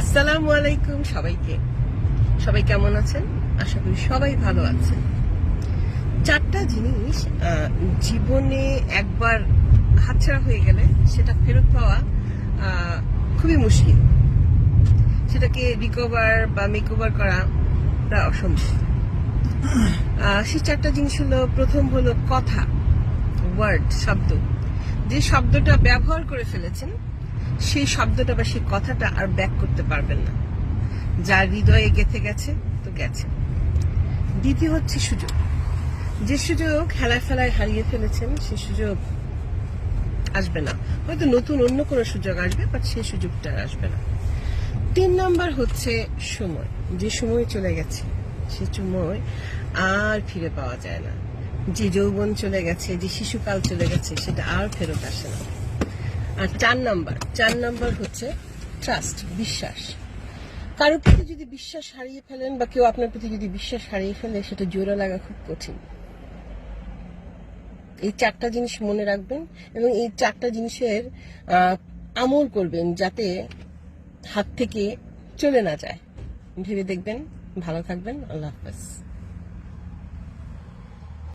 আসসালামু আলাইকুম সবাইকে। সবাই কেমন আছেন? আশা করি সবাই ভালো আছেন। চারটা জিনিস জীবনে একবার হাতছাড়া হয়ে গেলে সেটা ফেরত পাওয়া খুবই মুশকিল। সেটাকে রিকভার বা মেকওভার করা প্রায় অসম্ভব। সেই চারটা জিনিস হলো, প্রথম হলো কথা ওয়ার্ড শব্দ। যে শব্দটা ব্যবহার করে ফেলেছেন সেই শব্দটা বা সেই কথাটা আর ব্যাক করতে পারবেন না। যার হৃদয়ে গেথে গেছে, তো গেছে। দ্বিতীয় হচ্ছে সুযোগ। যে সুযোগ খেলায় ফেলায় হারিয়ে ফেলেছেন সেই সুযোগ আসবে না। হয়তো নতুন অন্য কোনো সুযোগ আসবে, বাট সেই সুযোগটা আর আসবে না। তিন নাম্বার হচ্ছে সময়। যে সময় চলে গেছে, সে সময় আর ফিরে পাওয়া যায় না। যে যৌবন চলে গেছে, যে শিশুকাল চলে গেছে, সেটা আর ফেরত আসে না। আর চার নাম্বার চার নাম্বার হচ্ছে ট্রাস্ট বিশ্বাস। কারোর প্রতি যদি বিশ্বাস হারিয়ে ফেলেন বা কেউ আপনার প্রতি যদি বিশ্বাস হারিয়ে ফেলে, সেটা জোড়া লাগা খুব কঠিন। এই চারটা জিনিস মনে রাখবেন এবং এই চারটা জিনিসের আমল করবেন যাতে হাত থেকে চলে না যায়। ভেবে দেখবেন, ভালো থাকবেন, আল্লাহ হাফেজ।